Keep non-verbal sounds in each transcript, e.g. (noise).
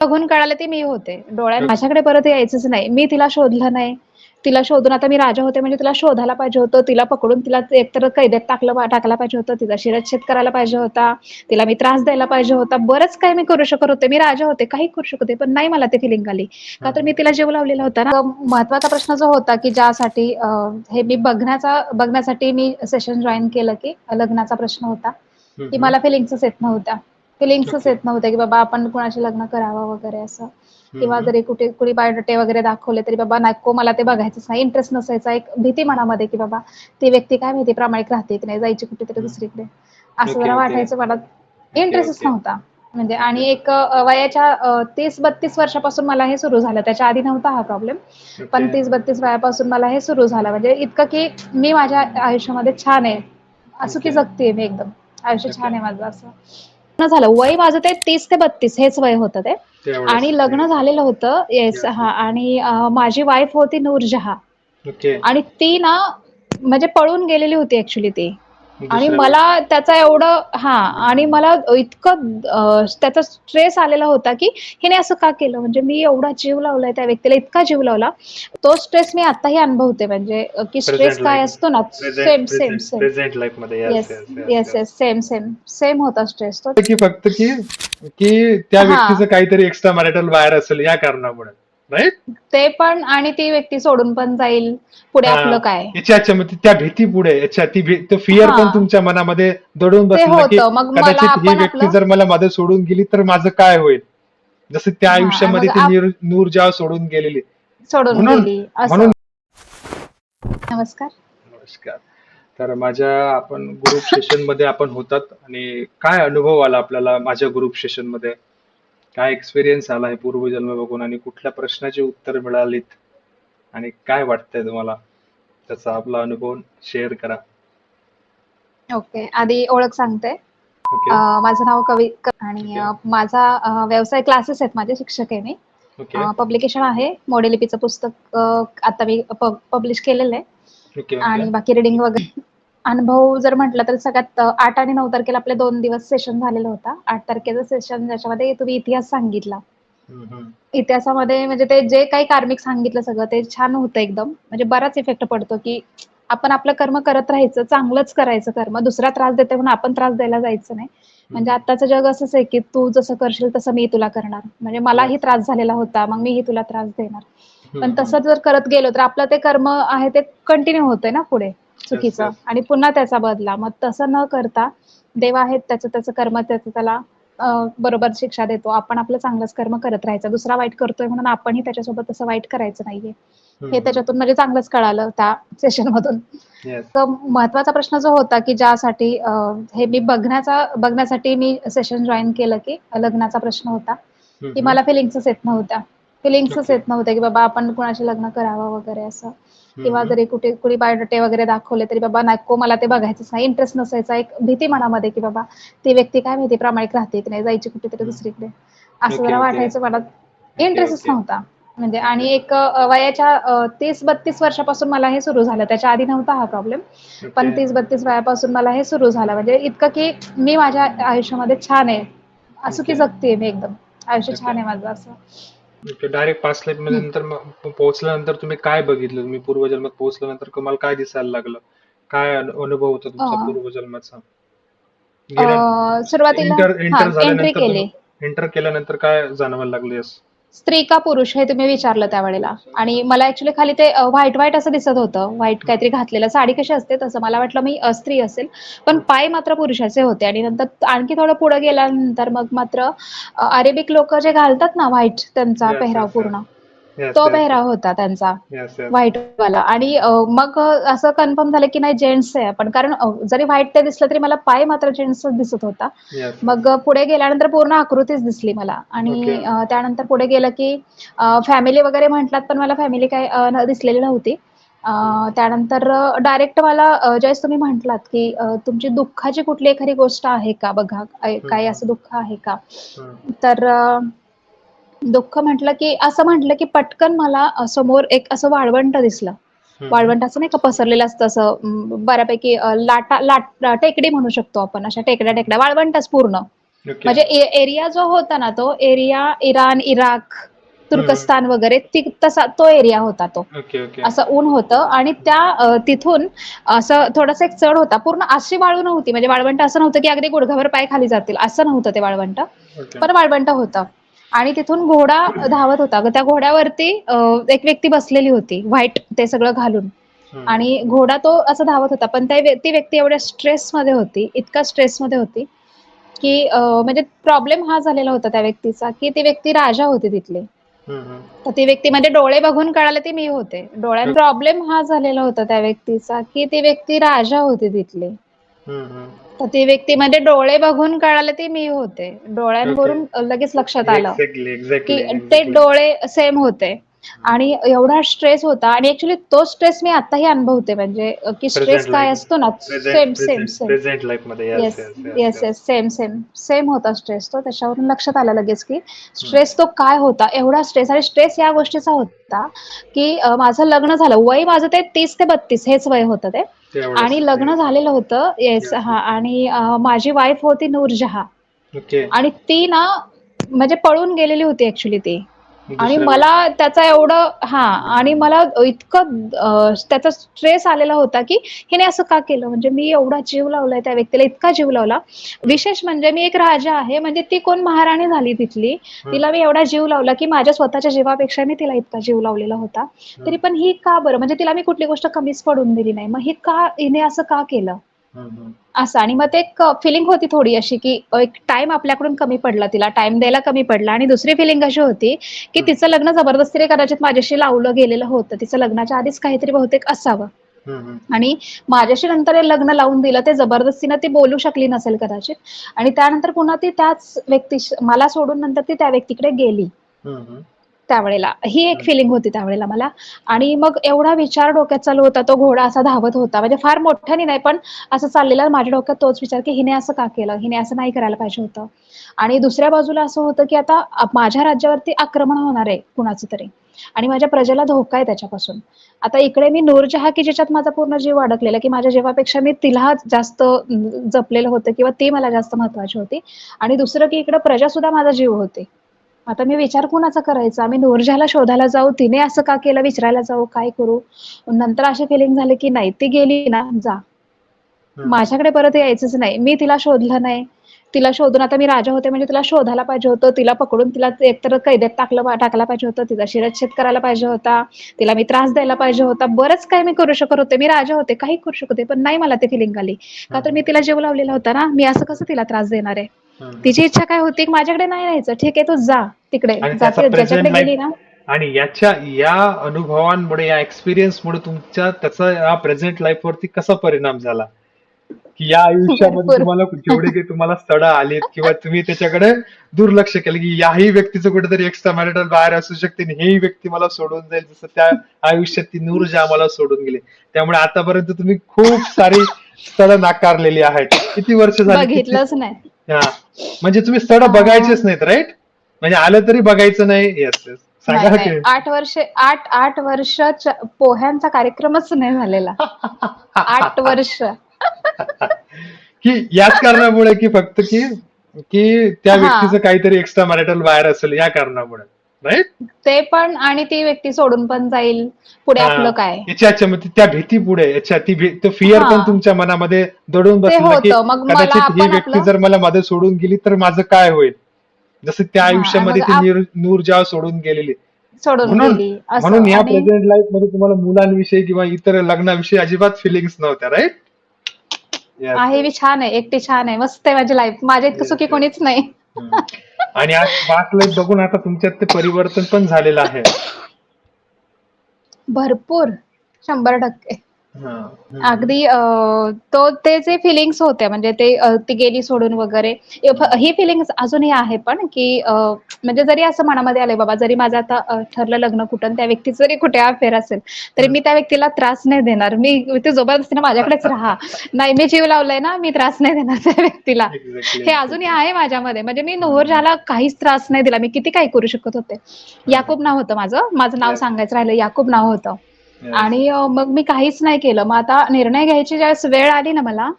बघून कळालं ते मी होते. डोळ्यात माझ्याकडे परत यायचंच नाही. मी तिला शोधलं नाही. तिला शोधून आता मी राजा होते म्हणजे तिला शोधायला पाहिजे होतं. तिला पकडून तिला एकतर कैदेत टाकलं टाकायला पाहिजे होतं. तिचा शिरच्छेद करायला पाहिजे होता. तिला मी त्रास द्यायला पाहिजे होता. बरंच काय मी करू शकत होते. मी राजा होते. काही करू शकत होते. पण नाही मला ते फिलिंग आली. का तर मी तिला जीव लावलेला होता ना. महत्त्वाचा प्रश्न जो होता की ज्यासाठी हे मी बघण्याचा बघण्यासाठी मी सेशन जॉईन केलं की लग्नाचा प्रश्न होता. की मला फिलिंग्सच येत नव्हत्या. फिलिंग्सच Okay. येत नव्हत्या की बाबा आपण कुणाशी लग्न करावं वगैरे असं. किंवा जरी कुठे कुणी बायोडेटे वगैरे दाखवले तरी बाबा नको मला ते बघायचंच नाही. इंटरेस्ट नसायचा. एक भीती मनामध्ये की बाबा ती व्यक्ती काय माहिती प्रामाणिक राहते की नाही जायची कुठेतरी. दुसरीकडे. असं जरा. वाटायचं मला. इंटरेस्टच. नव्हता. म्हणजे आणि एक वयाच्या तीस बत्तीस वर्षापासून मला हे सुरू झालं. त्याच्या आधी नव्हता हा प्रॉब्लेम पण तीस बत्तीस वयापासून मला हे सुरू झालं. म्हणजे इतकं की मी माझ्या आयुष्यामध्ये छान आहे. असं की. जगते मी एकदम. आयुष्य. छान आहे माझं असं. लग्न झालं. वय माझं ते तीस ते बत्तीस. हेच वय होतं ते. आणि लग्न झालेलं होतं. येस. हा. आणि अं, माझी वाईफ होती नूरजहा. ओके आणि ती ना म्हणजे पळून गेलेली होती ऍक्च्युली ती. आणि मला त्याचा एवढं हा आणि मला इतकं त्याचा स्ट्रेस आलेला होता की हिने असं का केलं? म्हणजे मी एवढा जीव लावलाय त्या व्यक्तीला इतका जीव लावला तो स्ट्रेस मी आताही अनुभवते. म्हणजे की स्ट्रेस काय. असतो ना सेम सेम सेम प्रेझेंट लाईफमध्ये yes yes same same same होता स्ट्रेस तो. की फक्त की की त्या. व्यक्तीचं काहीतरी एक्स्ट्रा मॅरिटल बाहेर असेल या कारणामुळे. राईट ते पण आणि ती व्यक्ती सोडून पण जाईल. पुढे आपलं काय? याच्या अच्छा मग त्या भीती पुढे अच्छा ती भी- तो फिअर हा. पण तुमच्या मनामध्ये दडून ते बसला की होतं. मग मला कदाचित ही आपण व्यक्ती आपलं जर मला मध्ये सोडून गेली तर माझं काय होईल? जसं त्या हा, आयुष्यामध्ये मग ती आप- नूर- नूरजहा सोडून गेलेली. सोडून म्हणून- गेली. असं. म्हणून नमस्कार. नमस्कार. तर माझ्या आपण ग्रुप सेशनमध्ये आपण होतात आणि काय अनुभव आला आपल्याला माझ्या ग्रुप सेशनमध्ये? काय एक्सपिरियन्स आला आहे पूर्वजन्म बघून आणि कुठल्या प्रश्नाची उत्तर मिळालीत? आणि काय वाटतंय तुम्हाला? त्याचा आपला अनुभव शेअर करा. ओके आधी ओळख सांगते. माझं नाव कवी आणि माझा व्यवसाय क्लासेस आहेत माझे शिक्षक आहे मी पब्लिकेशन आहे. मोडेलिपीचं पुस्तक आता मी पब्लिश केलेलं आहे. आणि बाकी रिडिंग वगैरे. अनुभव जर म्हटलं तर सगळ्यात आठ आणि नऊ तारखेला आपले दोन दिवस सेशन झालेलं होता. आठ तारखेचं सेशन ज्याच्यामध्ये तुम्ही इतिहास सांगितला. इतिहासामध्ये म्हणजे ते जे काही कार्मिक सांगितलं सगळं ते छान होतं एकदम. म्हणजे बराच इफेक्ट पडतो की आपण आपलं कर्म करत राहायचं चांगलंच करायचं कर्म. दुसरा त्रास देते म्हणून आपण त्रास द्यायला जायचं नाही. म्हणजे आताचं जग असंच आहे की तू जसं करशील तसं मी तुला करणार. म्हणजे मलाही त्रास झालेला होता मग मीही तुला त्रास देणार. पण तसं जर करत गेलो तर आपलं ते कर्म आहे ते कंटिन्यू होतंय ना पुढे. चुकीचं. Yes. आणि पुन्हा त्याचा बदला. मग तसं न करता देव आहे त्याचं त्याचं कर्म त्याचं त्याला बरोबर शिक्षा देतो. आपण आपलं चांगलंच कर्म करत राहायचं. दुसरा वाईट करतोय म्हणून आपणही त्याच्यासोबत तसं वाईट करायचं नाहीये. हे त्याच्यातून म्हणजे चांगलंच कळालं त्या सेशन मधून. तर महत्त्वाचा प्रश्न जो होता की ज्यासाठी हे मी बघण्याचा बघण्यासाठी मी सेशन जॉईन केलं की लग्नाचा प्रश्न होता. की मला फिलिंग्सच येत नव्हत्या. फिलिंग्सच. येत नव्हत्या की बाबा आपण कुणाशी लग्न करावं वगैरे असं. किंवा जरी कुठे कुणी बायोडेटे वगैरे दाखवले तरी बाबा नको मला ते बघायचंच नाही इंटरेस्ट नसायचा एक भीती मनामध्ये की बाबा ती व्यक्ती काय माहिती प्रामाणिक राहते की नाही जायची कुठेतरी. दुसरीकडे असं जरा. वाटायचं मला इंटरेस्टच. नव्हता म्हणजे आणि एक वयाच्या तीस बत्तीस वर्षापासून मला हे सुरू झालं त्याच्या आधी नव्हता हा प्रॉब्लेम पण. तीस बत्तीस वयापासून मला हे सुरू झालं म्हणजे इतकं की मी माझ्या आयुष्यामध्ये छान आहे असं की. जगते मी एकदम आयुष्य छान आहे माझं असं डायरेक्ट पाच लाईफमध्ये नंतर मग पोहोचल्यानंतर तुम्ही काय बघितलं? तुम्ही पूर्वजन्मात पोहोचल्यानंतर तुम्हाला काय दिसायला लागलं? काय अनु- अनुभव होता तुमचा पूर्वजन्माचा? अ, सुरुवातीला हा एंट्री केली. एंटर केल्यानंतर काय जाणवायला लागले? स्त्री का पुरुष हे तुम्ही विचारलं त्यावेळेला. आणि मला ऍक्च्युली खाली ते व्हाईट व्हाईट असं दिसत होतं. व्हाईट काहीतरी घातलेलं. साडी कशी असते तसं. मला वाटलं मी स्त्री असेल. पण पाय मात्र पुरुषाचे होते. आणि नंतर आणखी थोडं पुढे गेल्यानंतर मग मात्र अरेबिक लोक जे घालतात ना व्हाईट त्यांचा पेहराव पूर्ण. तो पेहराव होता त्यांचा व्हाईट वाला आणि मग असं कन्फर्म झालं की नाही जेंट्स आहे आपण. कारण जरी व्हाईट ते दिसलं तरी मला पाय मात्र जेंट्स दिसत होता. मग पुढे गेल्यानंतर पूर्ण आकृतीच दिसली मला. आणि त्यानंतर पुढे गेलं की फॅमिली वगैरे म्हटलात पण मला फॅमिली काय दिसलेली नव्हती. त्यानंतर डायरेक्ट मला अ, ज्यावेळेस तुम्ही म्हटलात की तुमची दुःखाची कुठली एखादी गोष्ट आहे का? बघा काय काही असं दुःख आहे का? तर दुःख म्हटलं की असं म्हटलं की पटकन मला समोर एक असं वाळवंट दिसलं. वाळवंट असं नाही का पसरलेलं असतं असं बऱ्यापैकी लाटा लाट टेकडी म्हणू शकतो आपण अशा टेकड्या टेकड्या वाळवंटच पूर्ण. म्हणजे एरिया जो होता ना तो एरिया इराण इराक तुर्कस्तान वगैरे ती तसा तो एरिया होता तो. असं ऊन होतं आणि त्या तिथून असं थोडंसं एक चढ होता. पूर्ण अशी वाळू नव्हती. म्हणजे वाळवंट असं नव्हतं की अगदी गुडघाभर पाय खाली जातील. असं नव्हतं ते वाळवंट. पण वाळवंट होतं. आणि तिथून घोडा धावत होता त्या घोड्यावरती एक व्यक्ती बसलेली होती व्हाईट ते सगळं घालून. आणि घोडा तो असं धावत होता पण त्या ती व्यक्ती एवढ्या स्ट्रेसमध्ये होती इतका स्ट्रेसमध्ये होती की म्हणजे प्रॉब्लेम हा झालेला होता त्या व्यक्तीचा की ती व्यक्ती राजा होती तिथली. तर ती व्यक्ती म्हणजे डोळे बघून कळालं ती मी होते डोळ्यात प्रॉब्लेम हा झालेला होता त्या व्यक्तीचा की ती व्यक्ती राजा होती तिथली. तर ती व्यक्ती म्हणजे डोळे बघून कळालं ती मी होते. डोळ्यांवरून लगेच लक्षात आलं. की ते. डोळे सेम होते. आणि एवढा स्ट्रेस होता. आणि ऍक्च्युली तो स्ट्रेस मी आताही अनुभवते. म्हणजे की स्ट्रेस काय. असतो ना same same same yes yes same same same होता स्ट्रेस तो. त्याच्यावरून लक्षात आलं लगेच की स्ट्रेस तो काय होता. एवढा स्ट्रेस आणि स्ट्रेस या गोष्टीचा होता की माझं लग्न झालं. वय माझं ते तीस ते बत्तीस हेच वय होतं ते. आणि लग्न झालेलं होतं येस. हा आणि माझी वाईफ होती नूरजहा. आणि ती ना म्हणजे पळून गेलेली होती ऍक्च्युली ती. आणि मला त्याचा एवढं हा आणि मला इतकं त्याचा स्ट्रेस आलेला होता की हिने असं का केलं? म्हणजे मी एवढा जीव लावलाय त्या व्यक्तीला इतका जीव लावला. विशेष म्हणजे मी एक राजा आहे म्हणजे ती कोण महाराणी झाली तिथली? तिला मी एवढा जीव लावला की माझ्या स्वतःच्या जीवापेक्षा मी तिला इतका जीव लावलेला होता. तरी पण ही का बरं? म्हणजे तिला मी कुठली गोष्ट कमीच पडून दिली नाही. मग ही का हिने असं का केलं. असं. आणि मग ते एक फिलिंग होती थोडी अशी की एक टाइम आपल्याकडून कमी पडला तिला टाइम द्यायला कमी पडला. आणि दुसरी फिलिंग अशी होती की तिचं लग्न जबरदस्तीने कदाचित माझ्याशी लावलं गेलेलं होतं. तिचं लग्नाच्या आधीच काहीतरी बहुतेक असावं. आणि माझ्याशी नंतर हे लग्न लावून दिलं ते जबरदस्तीनं ती बोलू शकली नसेल कदाचित. आणि त्यानंतर पुन्हा ती त्याच व्यक्ती मला सोडून नंतर ती त्या व्यक्तीकडे गेली. त्यावेळेला. ही एक फिलिंग होती त्यावेळेला मला. आणि मग एवढा विचार डोक्यात चालू होता तो घोडा असा धावत होता. म्हणजे फार मोठ्याने नाही पण असं चाललेला माझ्या डोक्यात तोच विचार की हिने असं का केलं? हिने असं नाही करायला पाहिजे होतं. आणि दुसऱ्या बाजूला असं होतं की आता माझ्या राज्यावरती आक्रमण होणार आहे कुणाचं तरी. आणि माझ्या प्रजेला धोका आहे त्याच्यापासून. आता इकडे मी नूरजहा की ज्याच्यात माझा पूर्ण जीव अडकलेला की माझ्या जीवापेक्षा मी तिला जास्त जपलेलं होतं किंवा ती मला जास्त महत्वाची होती. आणि दुसरं की इकडे प्रजा सुद्धा माझा जीव होते. आता मी विचार कुणाचा करायचा? मी नूरजहाला शोधायला जाऊ तिने असं का केलं विचारायला जाऊ काय करू? नंतर अशी फिलिंग झाली की नाही ती गेली ना जा. माझ्याकडे परत यायचंच नाही. मी तिला शोधलं नाही. तिला शोधून आता मी राजा होते म्हणजे तिला शोधायला पाहिजे होतं. तिला पकडून तिला एकतर कैदेत टाकलं टाकला पाहिजे होतं. तिचा शिरच्छेद करायला पाहिजे होता. तिला मी त्रास द्यायला पाहिजे होता. बरंच काय मी करू शकत होते. मी राजा होते काही करू शकत पण नाही मला ते फिलिंग आली. का तर मी तिला जीव लावलेला होता ना? मी असं कसं तिला त्रास देणार आहे. तिची इच्छा काय होती? माझ्याकडे नाही राहायचं. ठीक आहे तू जा. तिकडे. ज्याच्याकडे गेली ना. आणि याच्या या अनुभवांमुळे या एक्सपिरियन्स मुळे तुमच्या त्याचा या प्रेझेंट लाईफ वरती कसा परिणाम झाला? की या आयुष्यामध्ये. तुम्हाला जेवढे काही तुम्हाला स्थळ आलीत किंवा तुम्ही त्याच्याकडे दुर्लक्ष केलं की याही व्यक्तीचं कुठेतरी एक्स्ट्रा मॅरिटल बाहेर असू शकते आणि ही व्यक्ती मला सोडून जाईल जसं त्या आयुष्यात ती नूरजा मला सोडून गेली. त्यामुळे आतापर्यंत तुम्ही खूप सारी स्थळं नाकारलेली आहेत. किती वर्ष झाली बघितलंच नाही. हा. म्हणजे तुम्ही स्थळ बघायचेच नाहीत राईट म्हणजे आलं तरी बघायचं नाही. येस येस नाही, सांगा नाही. की आठ वर्ष आठ आठ वर्ष पोह्यांचा कार्यक्रमच नाही झालेला. आठ वर्ष. की याच कारणामुळे की फक्त की की त्या हा. व्यक्तीचं काहीतरी एक्स्ट्रा मॅरिटल बाहेर असेल या कारणामुळे. ते पण आणि ती व्यक्ती सोडून पण जाईल. पुढे आपलं काय? अच्छा अच्छा मग त्या भीती पुढे अच्छा ती फिअर. पण तुमच्या मनामध्ये दडून कदाचित ही व्यक्ती जर मला मध्ये सोडून गेली तर माझं काय होईल? जसं त्या आयुष्यामध्ये ती नूरजाव सोडून गेलेली. सोडून म्हणून गेली. असं म्हणून या प्रेझेंट लाईफमध्ये तुम्हाला मुलांविषयी किंवा इतर लग्नाविषयी अजिबात फिलिंग्स नव्हत्या राईट आहे छान आहे एकटी छान आहे. मस्त आहे माझी लाईफ माझ्या इतकं सुखी. कोणीच नाही. आणि आज पाच लाईफ बघून आता तुमच्यात ते परिवर्तन पण झालेलं आहे. भरपूर. शंभर टक्के. हा. अगदी अं, तो ते जे फिलिंग्स होत्या म्हणजे ते अं, ती गेली सोडून वगैरे हे फ- ही फिलिंग्स अजूनही आहे पण की अं, म्हणजे जरी असं मनामध्ये आलंय बाबा जरी माझं आता अं, ठरलं लग्न कुठं आणि त्या व्यक्ती जरी कुठे अफेअर असेल तरी मी त्या व्यक्तीला त्रास नाही देणार मी ते जबरदस्तीने माझ्याकडेच राहा नाही मी जीव लावलाय ना मी त्रास नाही देणार त्या व्यक्तीला. हे अजूनही आहे माझ्यामध्ये म्हणजे मी नूरजहाला काहीच त्रास नाही दिला मी किती काही करू शकत होते याकूब नाव होतं माझं माझं नाव. सांगायचं राहिलं याकूब नाव होतं. आणि मग मी काहीच नाही केलं. मग आता निर्णय घ्यायची ज्यावेळेस वेळ आली ना मला,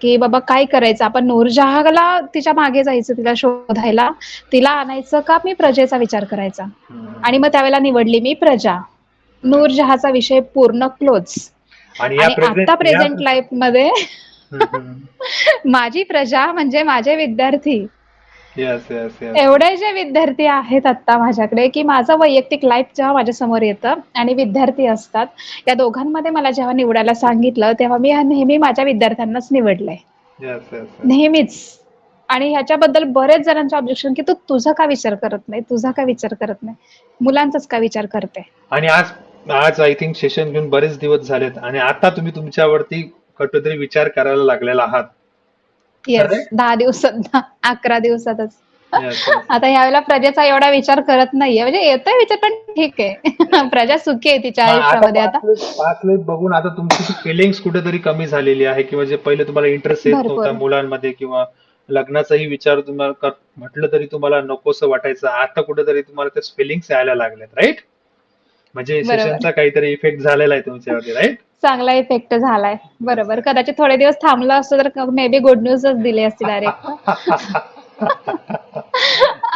की बाबा काय करायचं? आपण नूरजहांला तिच्यामागे जायचं, तिला शोधायला, तिला आणायचं का मी प्रजेचा विचार करायचा? आणि मग त्यावेळेला निवडली मी प्रजा. नूरजहांचा विषय पूर्ण क्लोज. आणि आता प्रेझेंट लाईफमध्ये हम्म. (laughs) माझी प्रजा म्हणजे माझे विद्यार्थी. येस येस येस एवढे जे विद्यार्थी आहेत आता माझ्याकडे, की माझं वैयक्तिक लाईफ जेव्हा माझ्यासमोर येतं आणि विद्यार्थी असतात, या दोघांमध्ये मला जेव्हा निवडायला सांगितलं, तेव्हा मी नेहमी माझ्या विद्यार्थ्यांनाच निवडलंय. येस येस नेहमीच. आणि ह्याच्याबद्दल बरेच जणांचे ऑब्जेक्शन, की "तू तुझा का विचार करत नाही? तुझा का विचार करत नाही? मुलांचाच का विचार करते?" आणि आज आज आय थिंक सेशन घेऊन बरेच दिवस झालेत आणि आता तुम्ही तुमच्यावरती कुठेतरी विचार करायला लागलेला आहात येस? 10 दिवसात 11 दिवसातच. (laughs) आता यावेळेला प्रजेचा एवढा विचार करत नाहीये. म्हणजे येतोय विचार पण ठीक आहे. (laughs) प्रजा सुखी आहे तिच्या आयुष्यामध्ये आता. पाच बघून आता तुमची फिलिंग्स कुठेतरी कमी झालेली आहे किंवा जे पहिले तुम्हाला इंटरेस्ट येत. नव्हता मुलांमध्ये किंवा लग्नाचाही विचार तुम्हाला म्हटलं तरी तुम्हाला नकोसं वाटायचं आता कुठेतरी तुम्हाला त्या फिलिंग्स यायला लागल्यात राईट म्हणजे. सेशनचा काहीतरी इफेक्ट झालेला आहे तुमच्यावरती राईट चांगला इफेक्ट झालाय. बरोबर. कदाचित थोडे दिवस थांबलं असतं तर मे बी गुड न्यूजच दिली असती डायरेक्ट. (laughs)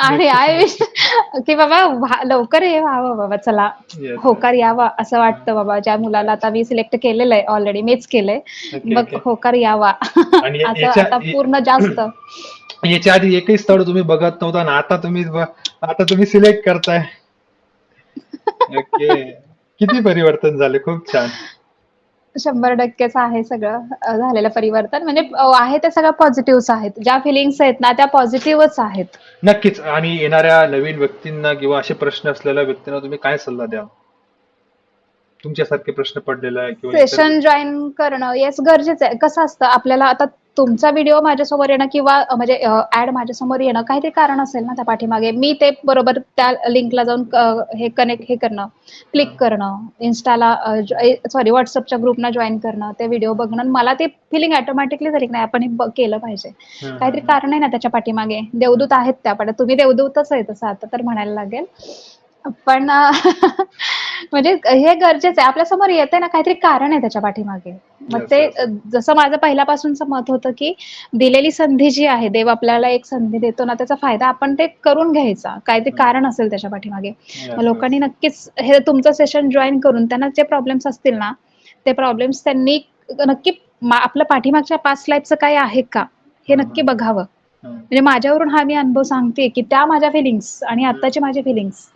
आणि आय विश की बाबा लवकर हे व्हावं बाबा चला. होकार यावा असं वाटतं बाबा. ज्या मुलाला आता मी सिलेक्ट केलेलं आहे ऑलरेडी मीच केलंय. मग. होकार यावा. (laughs) याच्या- आता पूर्ण जास्त. याच्या आधी एकही स्थळ तुम्ही बघत नव्हता ना आता तुम्ही आता तुम्ही सिलेक्ट करताय. (laughs) किती परिवर्तन झाले? खूप छान. शंभर टक्केच आहे सगळं झालेलं परिवर्तन. म्हणजे आहे ते सगळं पॉझिटिव्हच आहेत. ज्या फिलिंग्स आहेत ना त्या पॉझिटिव्हच आहेत. नक्कीच. आणि येणाऱ्या नवीन व्यक्तींना किंवा असे प्रश्न असलेल्या व्यक्तींना तुम्ही काय सल्ला द्याल? तुमच्यासारखे प्रश्न पडलेला आहे सेशन जॉईन करणं येस गरजेचं आहे. कसं असतं आपल्याला आता तुमचा व्हिडिओ माझ्यासमोर येणं किंवा म्हणजे ऍड माझ्यासमोर येणं काहीतरी कारण असेल ना त्या पाठीमागे. मी ते बरोबर त्या लिंकला जाऊन हे कनेक्ट हे करणं क्लिक करणं इन्स्टाला सॉरी व्हॉट्सअपच्या ग्रुपना जॉईन करणं ते व्हिडिओ बघणं मला ते फिलिंग ऑटोमॅटिकली झाली की नाही आपण हे केलं पाहिजे. काहीतरी. कारण आहे ना त्याच्या पाठीमागे. देवदूत आहेत त्या पण तुम्ही देवदूतच आहे तसं आता तर म्हणायला लागेल. पण (laughs) म्हणजे हे गरजेचं आहे. आपल्यासमोर येते ना काहीतरी कारण आहे त्याच्या पाठीमागे. मग ते जसं माझं पहिल्यापासूनचं मत होतं की दिलेली संधी जी आहे देव आपल्याला एक संधी देतो ना त्याचा फायदा आपण ते करून घ्यायचा. काहीतरी कारण असेल त्याच्या पाठीमागे. लोकांनी नक्कीच हे तुमचं सेशन जॉईन करून त्यांना जे प्रॉब्लेम्स असतील ना ते प्रॉब्लेम्स त्यांनी नक्की आपलं पाठीमागच्या पास्ट लाईफचं काय आहे का? हे नक्की. बघावं. म्हणजे माझ्यावरून हा मी अनुभव सांगते की त्या माझ्या फिलिंग्स आणि आत्ताचे माझे फिलिंग्स.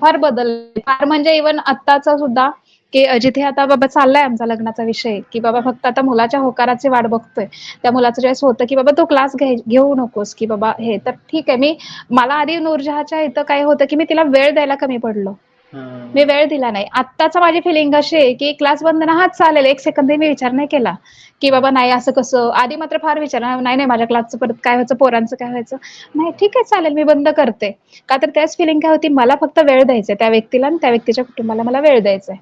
फार बदल फार म्हणजे इवन आत्ताचा सुद्धा की जिथे आता बाबा चाललाय आमचा लग्नाचा विषय की बाबा फक्त आता मुलाच्या होकाराची वाट बघतोय. त्या मुलाचं ज्यावेळेस होतं की बाबा तू क्लास घेऊ नकोस की बाबा हे तर ठीक आहे. मी मला आधी नूरजहाच्या इथं काय होतं की मी तिला वेळ द्यायला कमी पडलो. मी वेळ दिला नाही. आत्ताचा माझी फिलिंग अशी आहे की क्लास बंद ना हाच चालेल. एक सेकंद मी विचार नाही केला. की बाबा नाही असं कसं? आधी मात्र फार विचार नाही नाही माझ्या क्लासचं परत काय व्हायचं? पोरांचं काय व्हायचं? नाही ठीक आहे चालेल मी बंद करते. का तर त्याच फिलिंग काय होती? मला फक्त वेळ द्यायचा त्या व्यक्तीला आणि त्या व्यक्तीच्या कुटुंबाला मला वेळ द्यायचा आहे.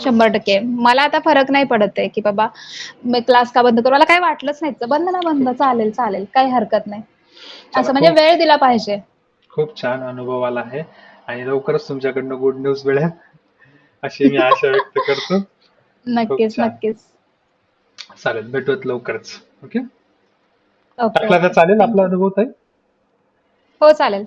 शंभर टक्के. मला आता फरक नाही पडत आहे की बाबा मी क्लास का बंद करू? मला काही वाटलंच नाही. बंद ना बंद. चालेल चालेल. काही हरकत नाही. असं म्हणजे वेळ दिला पाहिजे. खूप छान अनुभव आला आहे. आणि लवकरच तुमच्याकडनं गुड न्यूज मिळेल अशी मी आशा व्यक्त करतो. नक्कीच. नक्कीच. चालेल भेटूयात लवकरच ओके? ओके. टाकला तर चालेल आपला अनुभव ताई? हो चालेल.